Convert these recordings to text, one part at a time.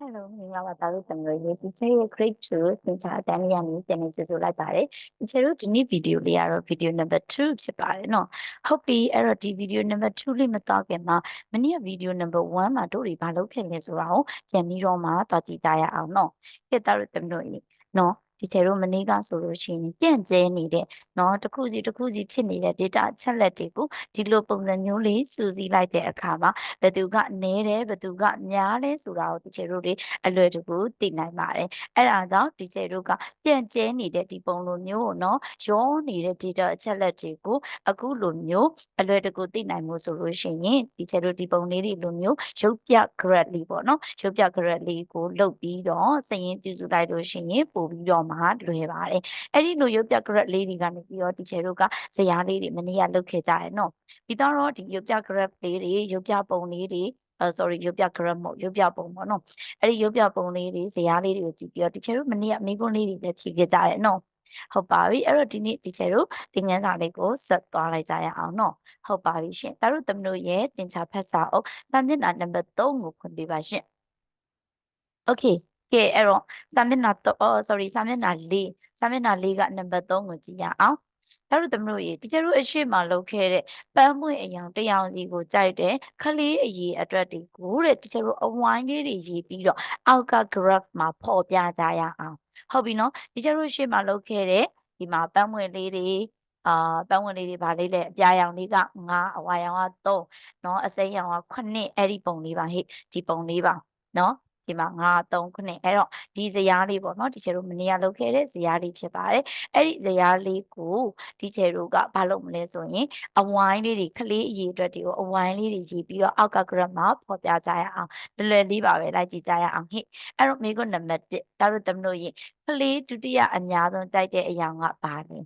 Hello မင်္ဂလာပါသားတို့တမျိုးရေးဒီချက်ရဲ့ grade 2သင်ကြားအတန်းလေးရနေပြန်နေကြဆိုလိုက်ပါတယ်ဒီချက်တို့ဒီနေ့ဗီဒီယိုလေးကတော့ video number 2ဖြစ်ပါတယ်နော်ဟုတ်ပြီအဲ့တော့ဒီ video number 2လေးမတော့ခင်မှာမနေ့က video number 1မှာတို့တွေဘာလုပ်ခဲ့လဲဆိုတာကိုပြန်ပြီးတော့မှတော့ကြည့်ကြရအောင်နော်ကဲသားတို့တမျိုးရေးနော် ဒီချေတို့မနေ့ကဆိုလို့ရှိရင်ပြန့်ကျဲနေတဲ့เนาะတစ်ခုစီတစ်ခုစီဖြစ်နေတဲ့ data အချက်လက်တွေကိုဒီလိုပုံစံမျိုးလေးစူးစီးလိုက်တဲ့အခါမှာဘယ်သူကနည်းတယ်ဘယ်သူကများလဲဆိုတာကိုဒီချေတို့တွေအလွယ်တကူသိနိုင်ပါတယ်အဲ့ဒါကြောင့်ဒီချေတို့ကပြန့်ကျဲနေတဲ့ဒီပုံလိုမျိုးကိုเนาะရောနေတဲ့ data အချက်လက်တွေကိုအခုလိုမျိုးအလွယ်တကူသိနိုင်မှုဆိုလို့ရှိရင်ဒီချေတို့ဒီပုံလေးတွေလိုမျိုးရုပ်ပြ graph လေးပေါ့နော်ရုပ်ပြ graph လေးကိုလုတ်ပြီးတော့စရင်ပြုစုလိုက်လို့ရှိရင်ပို့ပြီးတော့ မှလွယ်ပါတယ်အဲ့ဒီလိုရုပ်ပြ graph လေးတွေကနေပြီးတော့ဒီချေတို့ကဇယားလေးတွေမနေ့ကလုတ်ခဲ့ကြရနော်ပြီးတော့ဒီရုပ်ပြ graph လေးတွေရုပ်ပြပုံလေးတွေအဲ sorry ရုပ်ပြ graph မဟုတ်ရုပ်ပြပုံပေါ့နော်အဲ့ဒီရုပ်ပြပုံလေးတွေဇယားလေးတွေကိုကြည့်ပြီးတော့ဒီချေတို့မနေ့ကမိကုန်းလေးတွေလည်းဖြည့်ခဲ့ကြရနော်ဟုတ်ပါပြီအဲ့တော့ဒီနေ့ဒီချေတို့သင်ခန်းစာလေးကိုဆက်သွားလိုက်ကြရအောင်နော်ဟုတ်ပါပြီရှင်ဒါတို့သမတို့ရဲ့သင်္ချာဖတ်စာအုပ်စာမျက်နှာနံပါတ်3ကိုဖွင့်ပေးပါရှင် Okay ကဲအဲ့တော့စာမျက်နှာတော့ sorry စာမျက်နှာ4စာမျက်နှာ4ကနံပါတ်3ကိုကြည့်ရအောင်ဒါတို့သမတို့ရေဒီကျတို့အရှိမလုပ်ခဲ့တဲ့ပန်းမွင့်အယောင်တရောင်စီကိုကြိုက်တဲ့ခလေးအရေးအတွက်ဒီကိုတဲ့ဒီကျတို့အဝိုင်းလေးတွေရေးပြီးတော့အောက်က graph မှာဖော်ပြကြရအောင်ဟုတ်ပြီနော်ဒီကျတို့အရှိမလုပ်ခဲ့တဲ့ဒီမှာပန်းမွင့်လေးတွေအာပန်းဝင်လေးတွေဗာလေးလဲအပြာရောင်လေးက9အဝါရောင်က3เนาะအစိမ်းရောင်က9အဲ့ဒီပုံလေးပါဟဲ့ဒီပုံလေးပါเนาะ ဒီမှာ9 3 9အဲ့တော့ဒီဇယားလေးပေါ့နော်ဒီချေတို့မနေ့ကလုပ်ခဲ့တဲ့ဇယားလေးဖြစ်ပါတယ်အဲ့ဒီဇယားလေးကိုဒီချေတို့ကဘာလုပ်မလဲဆိုရင်အဝိုင်းလေးတွေကလေးအရေးအတွက်တွေကိုအဝိုင်းလေးတွေရေးပြီးတော့အောက်က graph မှာဖော်ပြကြရအောင်လွယ်လွယ်လေးပါပဲလိုက်ကြည့်ကြရအောင်ဟိအဲ့တော့မိကုနံပါတ်1ဒါတို့သမလို့ရင်ကလေးဒုတိယအများဆုံးကြိုက်တဲ့အရာကဘာလဲ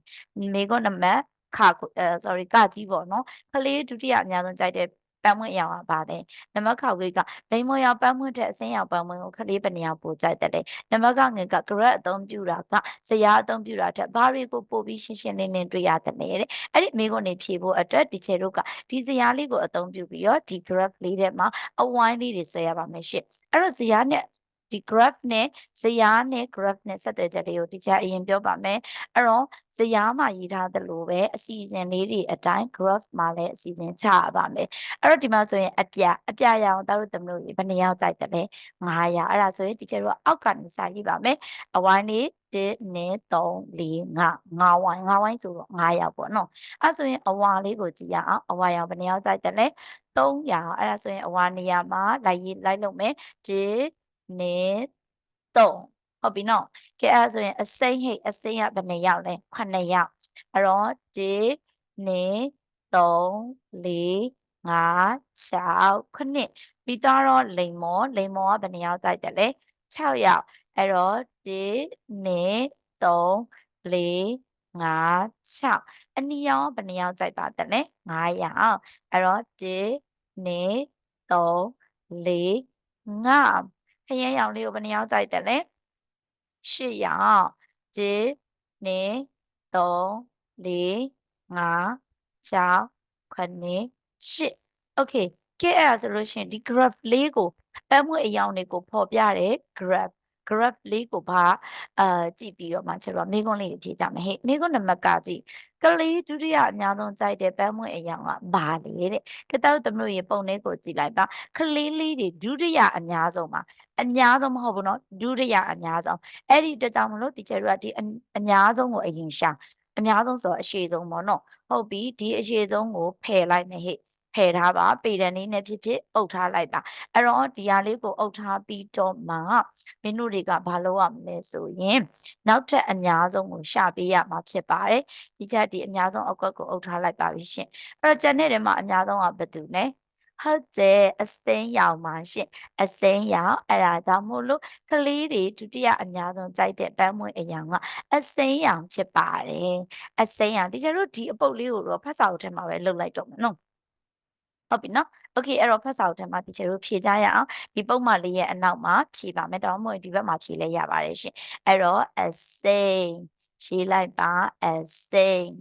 မိကုနံပါတ်ခအဲ sorry ကကြီးပေါ့နော်ကလေးဒုတိယအများဆုံးကြိုက်တဲ့ ပန်းမွင့်အရောင်ကပါတယ်နံပါတ်ခါဝေးကလိမ်မွန်ရောင်ပန်းမွင့်တဲ့အစင်းရောင်ပန်းမွင့်ကိုခလေးပနေရောင်ပိုကြိုက်တယ်လေနံပါတ်ကငယ်က grad အသုံးပြုတာကဇရာအသုံးပြုတာထက်ဘာတွေကိုပို့ပြီးရှင်းရှင်းလင်းလင်းတွေ့ရတယ်လေတဲ့အဲ့ဒီမိကုန်းနေဖြေဖို့အတွက်ဒီချေတို့ကဒီဇရာလေးကိုအသုံးပြုပြီးတော့ဒီ graph လေးထဲမှာအဝိုင်းလေးတွေဆွဲရပါမယ်ရှင့်အဲ့တော့ဇရာနဲ့ ဒီ graph နဲ့ဇယားနဲ့ graph နဲ့ဆက်သွယ်ချက်လေးကိုဒီချက်အရင်ပြောပါမယ်အဲ့တော့ဇယားမှာရေးထားသလိုပဲအစီအစဉ်လေးတွေအတိုင်း graph မှာလည်းအစီအစဉ်ချရပါမယ်အဲ့တော့ဒီမှာဆိုရင်အပြအပြရအောင်တို့သမလို့ဘယ်နှယောက်ကြိုက်တယ်လဲ900အဲ့ဒါဆိုရင်ဒီချက်တို့အောက်ကနေစာရေးပါမယ်အဝိုင်းလေး1နဲ့3 4 5 5ဝိုင်း5ဝိုင်းဆိုတော့900ပေါ့နော်အဲ့ဆိုရင်အဝါလေးကိုကြည့်ရအောင်အဝါရောင်ဘယ်နှယောက်ကြိုက်တယ်လဲ300အဲ့ဒါဆိုရင်အဝါနေရာမှာလိုက်ရေးလိုက်လုပ်မယ်1 နေ3ဟုတ်ပြီနော်ကဲအဲ့ဆိုရင်အစိမ့်ဟိတ်အစိမ့်ကဘယ်နှယောက်လဲ9ယောက်အဲ့တော့1နေ3 4 5 6 9ပြီးတော့လိမ်မောလိမ်မောကဘယ်နှယောက်ကြိုက်တယ်လဲ6ယောက်အဲ့တော့1နေ3 4 5 6အနီရောဘယ်နှယောက်ကြိုက်ပါတယ်လဲ9ယောက်အဲ့တော့1နေ3 4 5 ခရမ်းရောင်လေးကိုဘယ်နှယောက်ကြိုက်တယ်လဲရှစ်ယောက်1 2 3 4 5 6 9 10 okay ကဲအဲ့ဒါဆိုလို့ရှိရင်ဒီ graph လေးကိုပန်းမွေအယောင်တွေကိုဖော်ပြတဲ့ graph graph လေးကိုဘာအာကြည့်ပြီးတော့မှချက်တော့မိကုန်းလေးဖြေကြမယ်ဟဲ့မိကုန်းနံပါတ်ကကြည့်ကလေးဒုတိယအများဆုံးကြိုက်တဲ့ပန်းမွေအယောင်ကဘာလဲတဲ့ကတောက်သမလို့ရေပုံလေးကိုကြည့်လိုက်ပါကလေးလေးတွေဒုတိယအများဆုံးပါအများဆုံးမဟုတ်ဘူးเนาะဒုတိယအများဆုံးအဲ့ဒီအတွက်ကြောင့်မလို့ဒီချက်တို့ကဒီအများဆုံးကိုအရင်ရှာအများဆုံးဆိုတော့အရှိဆုံးပေါ့နော်ဟုတ်ပြီဒီအရှိဆုံးကိုဖယ်လိုက်မယ်ဟဲ့ ဖယ်ထားပါပေတံလေးနဲ့ဖြစ်ဖြစ်အုပ်ထားလိုက်ပါအဲ့တော့ဒီဟာလေးကိုအုပ်ထားပြီးတော့မှမင်းတို့တွေကဘာလုပ်ရမလဲဆိုရင်နောက်ထပ်အများဆုံးကိုရှာပေးရမှာဖြစ်ပါတယ်ဒီချက်ဒီအများဆုံးအကွက်ကိုအုပ်ထားလိုက်ပါပြီရှင်အဲ့တော့ကျန်တဲ့ထဲမှာအများဆုံးကဘယ်သူလဲဟုတ်တယ်အစိမ်းရောင်ပါရှင်အစိမ်းရောင်အဲ့ဒါကြောင့်မို့လို့ကလေးတွေဒုတိယအများဆုံးကြိုက်တဲ့ပန်းမွေအရောင်ကအစိမ်းရောင်ဖြစ်ပါတယ်အစိမ်းရောင်တကယ်လို့ဒီအပုတ်လေးကိုတော့ဖတ်စာအုပ်ထဲမှာပဲလုပ်လိုက်တော့မယ်နော် ဟုတ်ပြီနော်โอเคအဲ့တော့ဖတ်စာအုပ်ထဲမှာဒီချေတို့ဖြေကြရအောင်ဒီပုံမှန်လေးရဲ့အနောက်မှာဖြေပါမယ်တော့မဟုတ်ဒီဘက်မှာဖြေလဲရပါတယ်ရှင်အဲ့တော့ a sing ရေးလိုက်ပါ a sing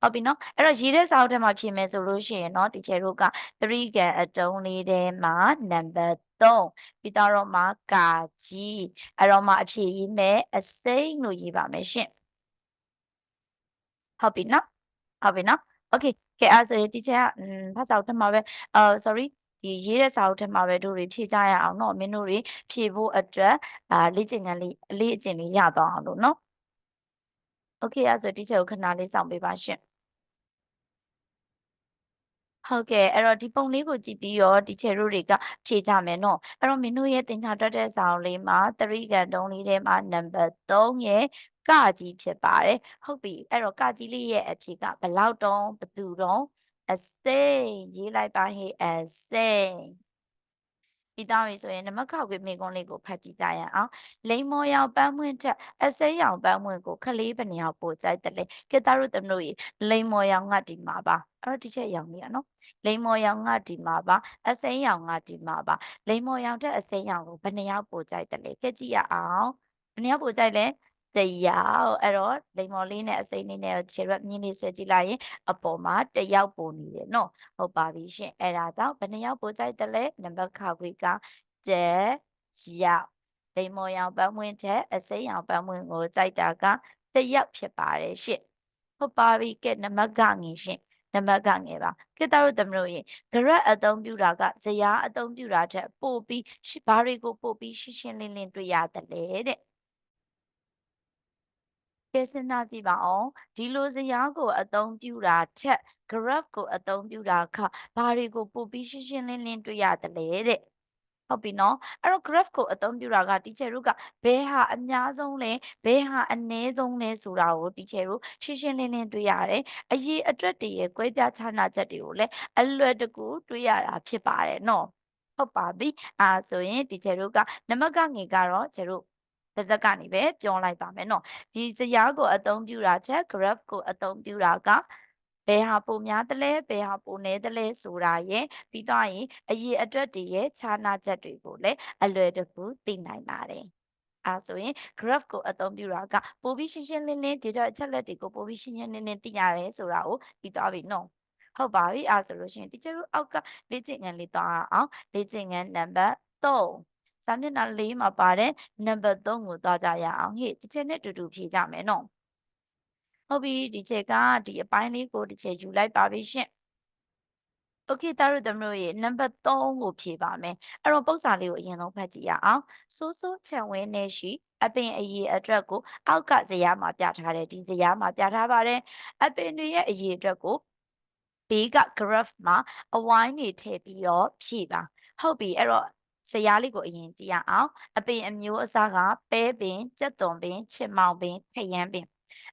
ဟုတ်ပြီနော်အဲ့တော့ရေးတဲ့စာအုပ်ထဲမှာဖြည့်မယ်ဆိုလို့ရှိရင်เนาะဒီချေတို့က3ကန်အတုံးလေးထဲမှာ number 3ပြီးတော့မှကာကြီးအဲ့တော့မှအဖြည့်ရေးမယ်အစိမ့်လို့ရေးပါမယ်ရှင်ဟုတ်ပြီနော်ဟုတ်ပြီနော် okay ကဲအဲ့ဆိုရင်ဒီချက်ကอืมဖတ်စာအုပ်ထဲမှာပဲအာ sorry ဒီရေးတဲ့စာအုပ်ထဲမှာပဲတို့တွေဖြည့်ကြရအောင်เนาะမင်းတို့တွေဖြည့်ဖို့အတွက်အာလေ့ကျင့်ခန်းလေးအလေးအကျင့်လေးရသွားအောင်လို့เนาะ okay အဲ့ဆိုဒီချက်ကိုခဏလေးစောင့်ပေးပါရှင်ဟုတ်ကဲ့အဲ့တော့ဒီပုံလေးကိုကြည့်ပြီးတော့ဒီချေတို့တွေကဖြေကြမယ်နော်အဲ့တော့မင်းတို့ရဲ့သင်္ချာတက်တဲ့စာအုပ်လေးမှာ3ကန်တုံးလေးထဲမှာ number 3ရဲ့ ကကြီးဖြစ်ပါတယ်ဟုတ်ပြီအဲ့တော့ကကြီးလေးရဲ့အဖြေကဘယ်လောက်တုံးဘယ်သူတုံးအစိမ့်ရေးလိုက်ပါဟေ့အစိမ့်ပြီးသားပြီဆိုရင်နမခောက်ကွေမိကွန်းလေးကိုဖတ်ကြည့်ကြရအောင်လိမ္မော်ရောင်ပန်းမွင့်ထက်အစိမ်းရောင်ပန်းမွင့်ကိုခလေးဘယ်နှယောက်ပို့ကြိုက်တယ်လဲကဲသားတို့သမတို့ရေလိမ္မော်ရောင်ကဒီမှာပါအဲ့တော့ဒီချက်ရောင်လေးရနော်လိမ္မော်ရောင်ကဒီမှာပါအစိမ်းရောင်ကဒီမှာပါလိမ္မော်ရောင်ထက်အစိမ်းရောင်ကိုဘယ်နှယောက်ပို့ကြိုက်တယ်လဲကဲကြည့်ရအောင်ဘယ်နှယောက်ပို့ကြိုက်လဲ တရားအဲ့တော့လိမ္မော်လေးနဲ့အစိမ်းလေးနဲ့ခြေရွက်မြင်းလေးဆွဲကြည့်လိုက်ရင်အပေါ်မှာတယောက်ပုံနေတယ်နော်ဟုတ်ပါပြီရှင်အဲ့ဒါကြောင့်ဘယ်နှယောက်ပို့ကြိုက်တယ်လဲနံပါတ်ခါခွေကတယောက်လိမ္မော်ရောင်ပန်းမွင့်တဲ့အစိမ်းရောင်ပန်းမွင့်ကိုကြိုက်တာကတယောက်ဖြစ်ပါတယ်ရှင်ဟုတ်ပါပြီကဲနံပါတ်ကငင်ရှင်နံပါတ်ကငယ်ပါကိတ္တတို့သမတို့ရေ grad အသုံးပြုတာကဇယားအသုံးပြုတာထက်ပို့ပြီးဘာတွေကိုပို့ပြီးရှင်းရှင်းလင်းလင်းတွေ့ရတယ်လေတဲ့ ကဲစဉ်းစားကြည့်ပါအောင်ဒီလိုဇယားကိုအသုံးပြုတာထက် graph ကိုအသုံးပြုတာကဘာတွေကိုပို့ပြီးရှင်းရှင်းလင်းလင်းတွေ့ရတယ်လေတဲ့ဟုတ်ပြီနော်အဲ့တော့ graph ကိုအသုံးပြုတာက teacher တို့ကဘယ်ဟာအများဆုံးလဲဘယ်ဟာအနည်းဆုံးလဲဆိုတာကို teacher တို့ရှင်းရှင်းလင်းလင်းတွေ့ရတယ်အရေးအတွက်တည်းရဲ့ကွဲပြားခြားနာချက်တွေကိုလည်းအလွယ်တကူတွေ့ရတာဖြစ်ပါတယ်နော်ဟုတ်ပါပြီအာဆိုရင် teacher တို့ကနမကငယ်ကတော့ကျတို့ ပါဇက်ကနေပဲပြောလိုက်ပါမယ်နော်ဒီဇယားကိုအသုံးပြုတာချက် graph ကိုအသုံးပြုတာကဘယ်ဟာပိုများတယ်လဲဘယ်ဟာပိုနည်းတယ်လဲဆိုတာရဲ့ပြီးတော့ရင်အရေးအတွက်တွေရဲ့ခြားနာချက်တွေကိုလည်းအလွယ်တကူသိနိုင်ပါတယ်အဲဆိုရင် graph ကိုအသုံးပြုတာကပိုပြီးရှင်းရှင်းလင်းလင်း data အချက်လက်တွေကိုပိုပြီးရှင်းရှင်းလင်းလင်းသိရတယ်ဆိုတာကိုသိသွားပြီနော်ဟုတ်ပါပြီအဲဆိုလို့ရှိရင် teacher တို့အောက်ကလေ့ကျင့်ခန်းလေးသွားအောင်လေ့ကျင့်ခန်းနံပါတ်3 စာမျက်နှာ၄မှာပါတဲ့နံပါတ်3ကိုသွားကြရအောင်ဟေ့ဒီချက်နဲ့တူတူဖြေကြမယ်နော်ဟုတ်ပြီဒီချက်ကဒီအပိုင်းလေးကိုဒီချက်ယူလိုက်ပါပြီရှင်โอเคသားတို့သမတို့ရေနံပါတ်3ကိုဖြေပါမယ်အဲ့တော့ပု္ပ္ပစာလေးကိုအရင်ဆုံးဖတ်ကြည့်ရအောင်စိုးစိုးချံဝင်းနေရှိအပင်အရေးအတွက်ကိုအောက်ကဇယားမှာပြထားတယ်ဒီဇယားမှာပြထားပါတယ်အပင်တွေရဲ့အရေးအတွက်ကိုဘေးက graph မှာအဝိုင်းနေထည့်ပြီးတော့ဖြည့်ပါဟုတ်ပြီအဲ့တော့ ဇယားလေးကိုအရင်ကြည့်ရအောင်အပင်အမျိုးအစားကပဲပင်ကြက်သွန်ပင်ချစ်မောင်ပင်ခရမ်းပင်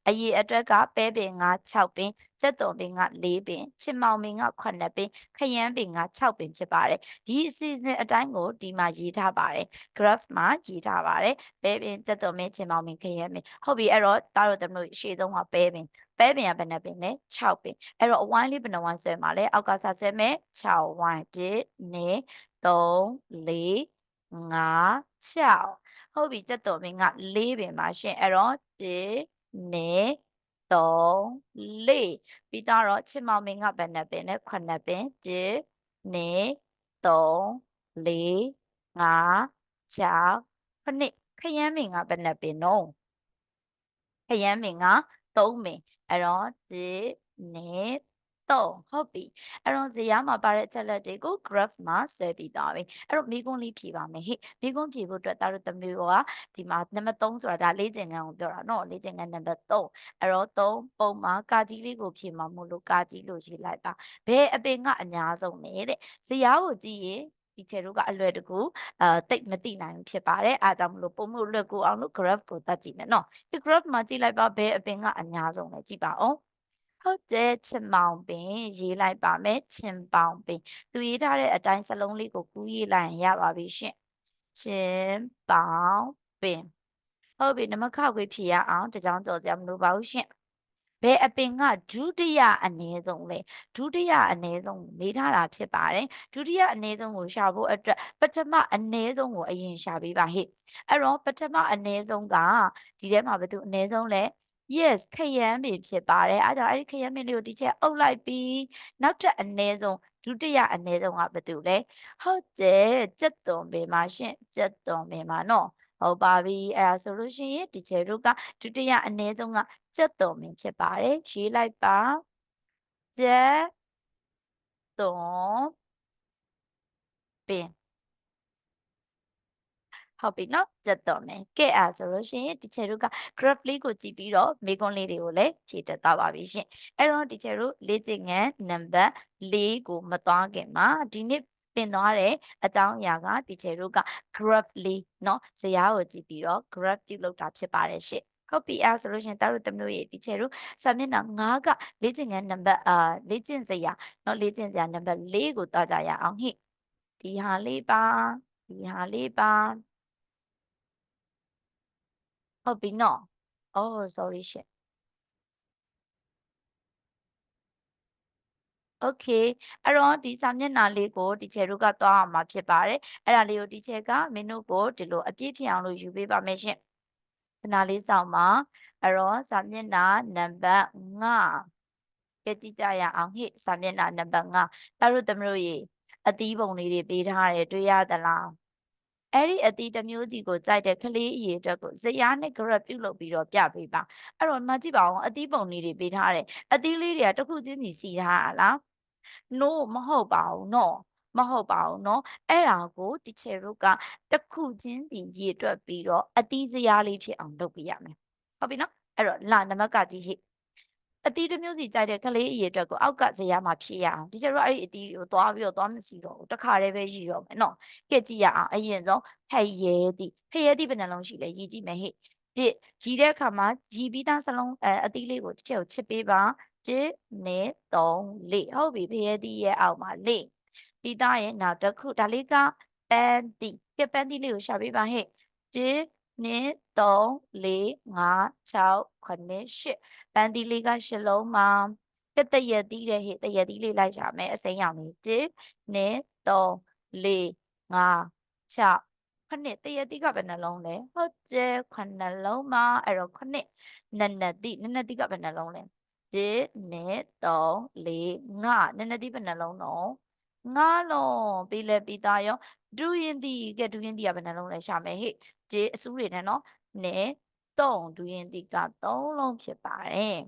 အရေးအတွက်ကပဲပင်က6ပင်ကြက်သွန်ပင်က4ပင်ချစ်မောင်ပင်က9ပင်ခရမ်းပင်က6ပင်ဖြစ်ပါတယ်ဒီအစီအစဉ်အတိုင်းကိုဒီမှာရေးထားပါတယ် graph မှာရေးထားပါတယ်ပဲပင်ကြက်သွန်ပင်ချစ်မောင်ပင်ခရမ်းပင်ဟုတ်ပြီအဲ့တော့တားတော့တမလို့ရှေ့ဆုံးကပဲပင်ပဲပင်ကဘယ်နှပင်လဲ6ပင်အဲ့တော့အဝိုင်းလေးဘယ်နှဝိုင်းဆွဲမှာလဲအောက်ကစားဆွဲမယ်6ဝိုင်း1 2 3 4 5 6ဟုတ်ပြီကြက်တော်မင်းက4ပင်ပါရှင်အဲ့တော့1 2 3 4ပြီးတော့ချစ်မောင်မင်းကဘယ်နှပင်လဲ9ပင်1 2 3 4 5 6 9ခရမ်းမင်းကဘယ်နှပင်တော့ခရမ်းမင်းက3ပင်အဲ့တော့1 2 တော့ဟုတ်ပြီအဲ့တော့ဇယားမှာပါတဲ့အချက်လက်တွေကို graph မှာဆွဲပြီးသွားပြီအဲ့တော့မိကွန်းလေးဖြေပါမယ်ဟိမိကွန်းဖြေဖို့အတွက်တာတို့တမျိုးကဒီမှာနံပါတ်3ဆိုတာဒါလေးကျင်ခန်းကိုပြောတာနော်လေးကျင်ခန်းနံပါတ်3အဲ့တော့3ပုံမှာကာကြီးလေးကိုဖြေမှာမို့လို့ကာကြီးလို့ရေးလိုက်ပါဘယ်အပင်ကအများဆုံးလဲတဲ့ဇယားကိုကြည့်ရင်ဒီထဲတို့ကအလွယ်တကူအာတိတ်မသိနိုင်ဘူးဖြစ်ပါတယ်အားကြောင့်မလို့ပုံမှုလွယ်ကူအောင်လို့ graph ကိုတတ်ကြည့်မယ်နော်ဒီ graph မှာကြည့်လိုက်ပါဘယ်အပင်ကအများဆုံးလဲကြည့်ပါအောင် ဟုတ်တယ်ချင်မောင်ပင်ရေးလိုက်ပါမယ်ချင်ပေါင်ပင်သူရေးထားတဲ့အတိုင်းစလုံးလေးကိုကူးရေးလိုက်ရင်ရပါပြီရှင်ချင်ပေါင်ပင်ဟုတ်ပြီနမခခွေဖြေရအောင်တကြောင်ကြော်စရာမလိုပါဘူးရှင်ဘယ်အပင်ကဒုတိယအနည်းဆုံးလဲဒုတိယအနည်းဆုံးမေးထားတာဖြစ်ပါတယ်ဒုတိယအနည်းဆုံးကိုရှာဖို့အတွက်ပထမအနည်းဆုံးကိုအရင်ရှာပေးပါဟဲ့အဲ့တော့ပထမအနည်းဆုံးကဒီထဲမှာဘယ်သူအနည်းဆုံးလဲ yes ခရမ်းပင်ဖြစ်ပါတယ်အဲဒါကြောင့်အဲ့ဒီခရမ်းပင်လေးကိုဒီချက်အုပ်လိုက်ပြီးနောက်ထပ်အနည်းဆုံးဒုတိယအနည်းဆုံးကဘာတူလဲဟုတ်တယ်ကြက်သွန်ပင်ပါရှင်ကြက်သွန်ပင်ပါနော်ဟုတ်ပါပြီအဲ့ဒါဆိုလို့ရှိရင်ဒီချက်တို့ကဒုတိယအနည်းဆုံးကကြက်သွန်ပင်ဖြစ်ပါတယ်ရေးလိုက်ပါကြက်သွန်ပင် ဟုတ်ပြီနော်ကြက်တော့မယ်ကဲအားဆိုလို့ရှိရင်ဒီချေတို့က graph လေးကိုကြည့်ပြီးတော့မေကွန်လေးတွေကိုလည်းခြေတက်သွားပါပြီရှင်အဲ့တော့ဒီချေတို့လေ့ကျင့်ခန်းနံပါတ်၄ကိုမသွားခင်မှာဒီနေ့တင်သွားတဲ့အကြောင်းအရာကဒီချေတို့က graph လေးเนาะဇယားကိုကြည့်ပြီးတော့ graph ပြုလုပ်တာဖြစ်ပါတယ်ရှင်ဟုတ်ပြီအဲဆိုလို့ရှင်တာတို့တမျိုးရေဒီချေတို့စာမျက်နှာ9ကလေ့ကျင့်ခန်းနံပါတ်အာလေ့ကျင့်စရာเนาะလေ့ကျင့်စရာနံပါတ်4ကိုတွားကြရအောင်ဟိဒီဟာလေးပါဒီဟာလေးပါ ဟုတ်ပြီနော်။ Oh sorry ရှင့်။ Okay အဲ့တော့ဒီစာမျက်နှာလေးကိုဒီချေတို့ကသွားအောင်မှာဖြစ်ပါတယ်။အဲ့ဒါလေးကိုဒီချက်ကမင်းတို့ကိုဒီလိုအပြည့်ဖြစ်အောင်လို့ယူပေးပါမယ်ရှင်။ခဏလေးစောင့်ပါ။အဲ့တော့စာမျက်နှာနံပါတ်5ကဲကြည့်ကြရအောင်ဟိစာမျက်နှာနံပါတ်5တာတို့သမီးတို့ရေအသီးပုံလေးတွေပေးထားတယ်တွေ့ရသလား။ အဲ့ဒီအသီးတစ်မျိုးစီကိုကြိုက်တဲ့ကလေးအရေအတွက်ကိုဇယားနဲ့ graph ပြုတ်လုပ်ပြီးတော့ပြပေးပါအဲ့တော့မှကြည့်ပါအောင်အသီးပုံလေးတွေပေးထားတယ်အသီးလေးတွေကတစ်ခုချင်းစီစီထားတာလား no မဟုတ်ပါဘူးနော်မဟုတ်ပါဘူးเนาะအဲ့ဒါကိုတီချယ်တို့ကတစ်ခုချင်းစီရေတွက်ပြီးတော့အသီးစရာလေးဖြစ်အောင်လုပ်ပြရမယ်ဟုတ်ပြီနော်အဲ့တော့လာနံပါတ်ကကြည့်ဟိ အတီးတစ်မျိုးစီကြိုက်တဲ့ကလေးအရေအတွက်ကိုအောက်ကဇရာမှာဖြည့်ရအောင်ဒီကျတော့အဲ့ဒီအတီးကိုသွားပြီးတော့သွားမစီတော့ဘူးတခါတည်းပဲရည်တော့မယ်နော်ကဲကြည့်ရအောင်အရင်ဆုံးဖက်ရဲတီဖက်ရဲတီဘယ်နှလုံးရှိလဲရည်ကြည့်မယ်ဟဲ့ဒီရည်တဲ့အခါမှာရည်ပြီးသားစလုံးအဲအတီးလေးကိုတစ်ချက်ကိုချစ်ပေးပါ1နဲ့3 4ဟုတ်ပြီဖက်ရဲတီရဲ့အောက်မှာ4ပြီးသားရဲ့နောက်တစ်ခုဒါလေးကပန်းတီကဲပန်းတီလေးကိုရှာပေးပါဟဲ့1 2 3 4 5 6 9 10 ပန်းသီးလေးကရှစ်လုံးမှာတက်တရက်သီးတဲ့ဟေ့တရက်သီးလေးလိုက်ရှာမယ်အစိမ်းရောင်လေး1 2 3 4 5 6ခဏတရက်သီးကဘယ်နှလုံးလဲဟုတ်တယ်ခုနှလုံးမှာအဲ့တော့ခုနှစ်နနတိနနတိကဘယ်နှလုံးလဲ1 2 3 4 5နနတိဘယ်နှလုံးတော့ငါလုံးပြီးလဲပြီးသားရောဒူရင်တီကဲဒူရင်တီကဘယ်နှလုံးလဲရှာမယ်ဟေ့ဂျေအစူးတွေနဲ့နော်နဲ့ 3ဒူရင်တီက3လုံးဖြစ်ပါတယ်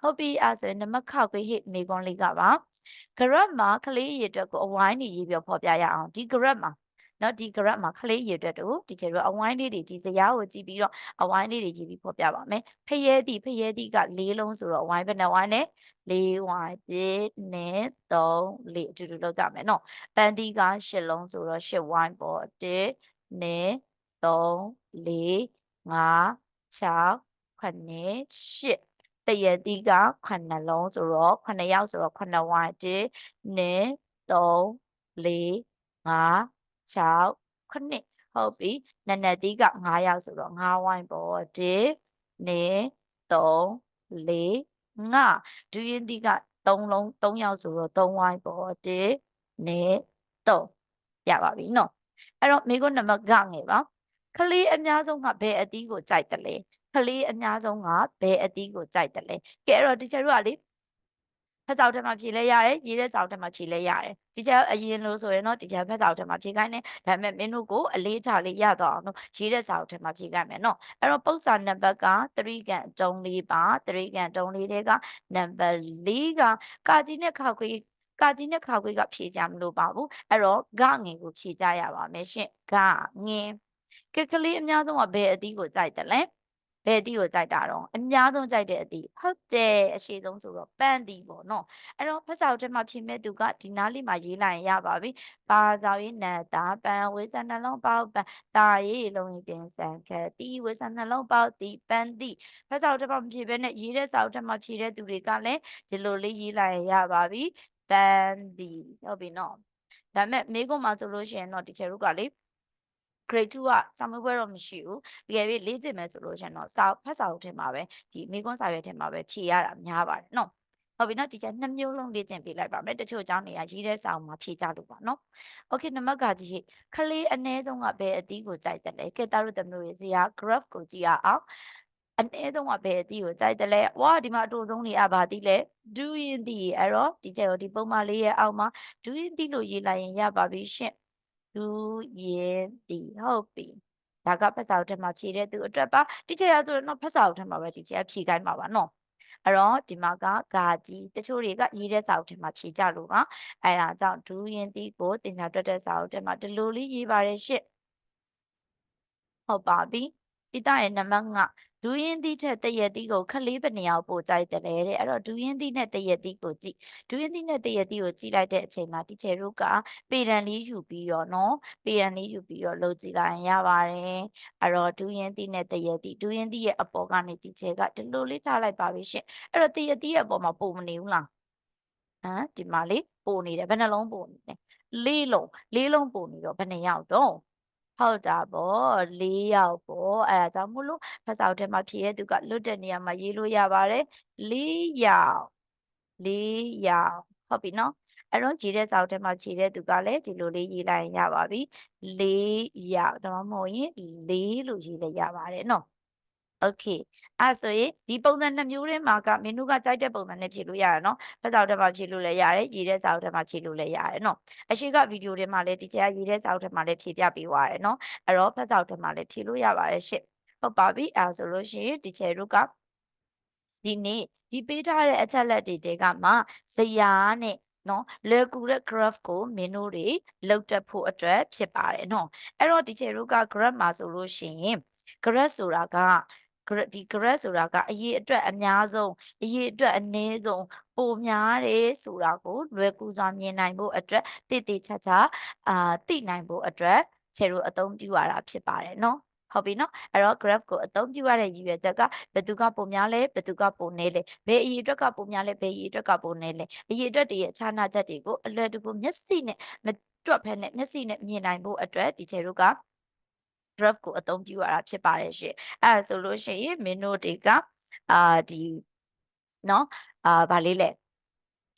ဟုတ်ပြီအဲဆိုရင်နမခောက်ကြီးဟိမေကွန်လေးကပါ graph မှာကလေးရေအတွက်ကိုအဝိုင်းနေရေးပြဖော်ပြရအောင်ဒီ graph မှာနော်ဒီ graph မှာကလေးရေအတွက်တို့ဒီချေတို့အဝိုင်းလေးတွေဒီဇယားကိုကြည့်ပြီးတော့အဝိုင်းလေးတွေရေးပြီးဖော်ပြပါမယ်ဖရဲတီဖရဲတီက၄လုံးဆိုတော့အဝိုင်းဘယ်နှဝိုင်းလဲ၄ဝိုင်း1နဲ့3 4အတူတူလောက်ကြမယ်နော်ပန်းတီက၈လုံးဆိုတော့၈ဝိုင်းပေါ့1နဲ့3 4 5 6 9 10တရတိက9လုံးဆိုတော့9ယောက်ဆိုတော့9ဝိုင်း1 2 3 4 5 6 9ဟုတ်ပြီနနတိက9ယောက်ဆိုတော့9ဝိုင်းပေါ့1 2 3 4 5ဒူရင်တိက3လုံး3ယောက်ဆိုတော့3ဝိုင်းပေါ့1 2 3ရပါပြီနော်အဲ့တော့မိကုနံပါတ်ကငယ်ပါ ကလေးအများဆုံးကဘယ်အသီးကိုကြိုက်တယ်လဲကလေးအများဆုံးကဘယ်အသီးကိုကြိုက်တယ်လဲကဲအဲ့တော့ဒီချက်တို့ကလေဖက်စောက်ထဲမှာဖြေလဲရတယ်ရေးတဲ့စောက်ထဲမှာဖြေလဲရတယ်ဒီချက်အရင်လို့ဆိုရင်တော့ဒီချက်ဖက်စောက်ထဲမှာဖြေခိုင်းတယ်ဒါပေမဲ့မင်းတို့ကိုအလေးထားလေးရတော့အောင်လို့ရေးတဲ့စောက်ထဲမှာဖြေခိုင်းမယ်နော်အဲ့တော့ပု္ပ္ပာနံပါတ်က3ကန်အတုံးလေးပါ3ကန်တုံးလေးတွေကနံပါတ်4ကကာကြီးနဲ့ခောက်ခွေးကာကြီးနဲ့ခောက်ခွေးကဖြေကြမလို့ပါဘူးအဲ့တော့ဂငင်ကိုဖြေကြရပါမယ်ရှင်ဂငင် ကကလေးအများဆုံးကဘယ်အသီးကိုကြိုက်တယ်လဲဘယ်အသီးကိုကြိုက်တာတော့အများဆုံးကြိုက်တဲ့အသီးဟုတ်တယ်အရှိဆုံးဆိုတော့ပန်းသီးပေါ့နော်အဲ့တော့ဖက်စာအုပ်ထဲမှာဖြေမဲ့သူကဒီနားလေးမှာရေးလိုက်ရင်ရပါပြီပါစာရေးနတ်တာပန်းဝေးစံနှလုံးပေါက်ပန်းတာရေးလုံးရင်တင်ဆန်ခက်တီးဝေးစံနှလုံးပေါက်တီးပန်းတီးဖက်စာအုပ်ထဲမှာမဖြေဘဲနဲ့ရေးတဲ့စာအုပ်ထဲမှာဖြေတဲ့သူတွေကလည်းဒီလိုလေးရေးလိုက်ရင်ရပါပြီပန်းတီးဟုတ်ပြီနော်ဒါပေမဲ့မိကုံမှာဆိုလို့ရှိရင်တော့ဒီချေတို့ကလေ grade 2ကစာမေးပွဲတော့မရှိဘူးတကယ်ပြီးလေ့ကျင့်မယ်ဆိုလို့ရှင်တော့စာဖတ်စာအုပ်ထဲမှာပဲဒီမိကွန်းစာရွက်ထဲမှာပဲဖြေရတာများပါတယ်နော်ဟုတ်ပြီနော်ဒီချက်နှစ်မျိုးလုံးလေ့ကျင့်ပေးလိုက်ပါမယ်တချို့အကြောင်းတွေကရေးတဲ့စာအုပ်မှာဖြေကြလို့ပါနော်โอเคနံပါတ်ကကြီးဟိခလေးအ ਨੇ ဆုံးကဘယ်အသီးကိုကြိုက်တယ်လဲကဲတာတို့တမျိုးရေးစရာ graph ကိုကြည့်ရအောင် အနည်းဆုံးကဘယ်အသီးကိုကြိုက်တယ်လဲဝါဒီမှာအတူဆုံးနေအဘာသီးလဲ do in သီးအဲ့တော့ဒီချက်ကိုဒီပုံမှန်လေးရဲ့အောက်မှာ do in သီးလို့ရေးလိုက်ရင်ရပါပြီရှင့် do in သီးဟုတ်ပြီဒါကဖတ်စာအုပ်ထဲမှာဖြည့်တဲ့သူအတွက်ပါဒီချက်ရဆိုတော့ဖတ်စာအုပ်ထဲမှာပဲဒီချက်ကဖြည့်ခိုင်းမှာပါနော်အဲ့တော့ဒီမှာကဂါကြီးတချို့တွေကရေးတဲ့စာအုပ်ထဲမှာဖြည့်ကြလို့ပါအဲ့ဒါကြောင့်ဒူးရင်တီကိုတင်ညာတွက်တဲ့စာအုပ်ထဲမှာဒီလိုလေးရေးပါတယ်ရှင့်ဟုတ်ပါပြီပိတရဲ့နံပါတ်5 ဒူးရင်တီထက်တရက်တီကိုခလေးဘယ်နှယောက်ပို့ကြိုက်တယ်လဲတဲ့အဲ့တော့ဒူးရင်တီနဲ့တရက်တီကိုကြည့်ဒူးရင်တီနဲ့တရက်တီကိုကြည့်လိုက်တဲ့အချိန်မှာတီချယ်တို့ကပေရန်လေးယူပြီးတော့နော်ပေရန်လေးယူပြီးတော့လုပ်ကြည့်လိုက်ရင်ရပါတယ်အဲ့တော့ဒူးရင်တီနဲ့တရက်တီဒူးရင်တီရဲ့အပေါ်ကနေတီချယ်ကဒီလိုလေးထားလိုက်ပါပြီရှင့်အဲ့တော့တရက်တီရဲ့အပေါ်မှာပုံမနေဘူးလားဟမ်ဒီမှာလေးပို့နေတယ်ဘယ်နှလုံးပို့နေလဲလေးလုံးလေးလုံးပို့နေတော့ဘယ်နှယောက်တော့ ဟုတ်တာပေါ့၄ယောက်ပေါ့အဲဒါကြောင့်မို့လို့ဖတ်စာအုပ်ထဲမှာဖြည့်ရသူကလွတ်တဲ့နေရာမှာရေးလို့ရပါတယ်၄ယောက်၄ယောက်ဟုတ်ပြီနော်အဲ့တော့ရေးတဲ့စာအုပ်ထဲမှာခြေတဲ့သူကလည်းဒီလိုလေးရေးလိုက်ရင်ရပါပြီ၄ယောက်ဒါမှမဟုတ်ရင်၄လို့ရေးလည်းရပါတယ်နော် Okay အဲ့ဆိုရင်ဒီပုံစံနှစ်မျိုးထဲမှာကမင်းတို့ကကြိုက်တဲ့ပုံစံနဲ့ဖြည့်လို့ရရနော်ဖက်စာအုပ်ထဲမှာဖြည့်လို့လည်းရတယ်ရေးတဲ့စာအုပ်ထဲမှာဖြည့်လို့လည်းရတယ်နော်အရှိကဗီဒီယိုထဲမှာလည်းဒီကျကရေးတဲ့စာအုပ်ထဲမှာလည်းဖြည့်ပြပေးသွားတယ်နော်အဲ့တော့ဖက်စာအုပ်ထဲမှာလည်းဖြည့်လို့ရပါတယ်ရှင့်ဟုတ်ပါပြီအဲ့ဆိုလို့ရှိရင်ဒီချေတို့ကဒီနေ့ဒီပေးထားတဲ့အချက်လက်တွေတဲကမှဇယားနဲ့နော်လွယ်ကူတဲ့ graph ကိုမင်းတို့တွေလောက်တက်ဖို့အတွက်ဖြစ်ပါတယ်နော်အဲ့တော့ဒီချေတို့က graph မှာဆိုလို့ရှိရင် graph ဆိုတာက gra- ဒီ graph ဆိုတာကအရေးအတွက်အများဆုံးအရေးအတွက်အနည်းဆုံးပိုများတယ်ဆိုတာကိုလွယ်ကူစွာမြင်နိုင်ဖို့အတွက်တည်တည်ချာချာအာသိနိုင်ဖို့အတွက်ခြေတို့အသုံးပြုရတာဖြစ်ပါတယ်နော်ဟုတ်ပြီနော်အဲ့တော့ graph ကိုအသုံးပြုရတဲ့ရည်ရွယ်ချက်ကဘယ်သူကပုံများလဲဘယ်သူကပုံနည်းလဲဘယ်အရေးအတွက်ကပုံများလဲဘယ်အရေးအတွက်ကပုံနည်းလဲအရေးအတွက်တွေရဲ့ခြားနာချက်တွေကိုအလွယ်တကူမျက်စိနဲ့မတွက်ဖက်နဲ့မျက်စိနဲ့မြင်နိုင်ဖို့အတွက်ဒီခြေတို့က graph ကိုအသုံးပြုရတာဖြစ်ပါတယ်ရှင်အဲဒါဆိုလို့ရှိရင်မင်းတို့တွေကအာဒီနော်အာဗာလေးလဲ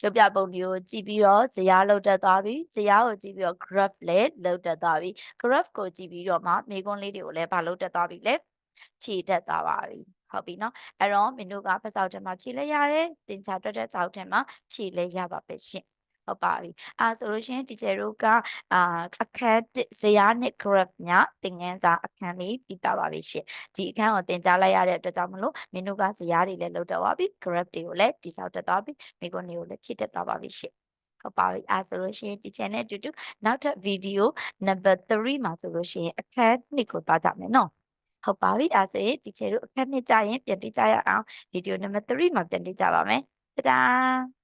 ရုပ်ပြပုံတွေကိုကြည့်ပြီးတော့ဇယားလောက်တက်သွားပြီဇယားကိုကြည့်ပြီးတော့ graph လည်းလောက်တက်သွားပြီ graph ကိုကြည့်ပြီးတော့မှမိကွန်းလေးတွေကိုလည်းဗာလောက်တက်သွားပြီလေခြေတက်သွားပါပြီဟုတ်ပြီနော်အဲ့တော့မင်းတို့ကဖက်ဆောက်ထဲမှာဖြည့်လဲရတယ်တင်ချာတွက်တဲ့ဆောက်ထဲမှာဖြည့်လဲရပါပဲရှင် ဟုတ်ပါပြီအဲဆိုလို့ရှိရင် teacher တို့ကအာအခန်းဇယားနဲ့ graph ညသင်ခန်းစာအခန်းလေးပြီးတာပါပြီရှင်ဒီအခန်းကိုသင်ကြားလိုက်ရတဲ့အတွက်ကြောင့်မလို့မင်းတို့ကဇယားတွေလည်းလုပ်တော့ပါပြီ graph တွေကိုလည်းတိစောက်တက်သွားပြီမိကွန်းတွေကိုလည်းဖြည့်တက်သွားပါပြီရှင်ဟုတ်ပါပြီအဲဆိုလို့ရှိရင် teacher နဲ့အတူတူနောက်ထပ် video number 3မှာဆိုလို့ရှိရင်အခန်းနှစ်ကိုသွားကြမယ်နော်ဟုတ်ပါပြီအဲဆိုရင် teacher တို့အခန်းနှစ်ကြရင်ပြန်တွေ့ကြရအောင် video number 3မှာပြန်တွေ့ကြပါမယ်တဒါ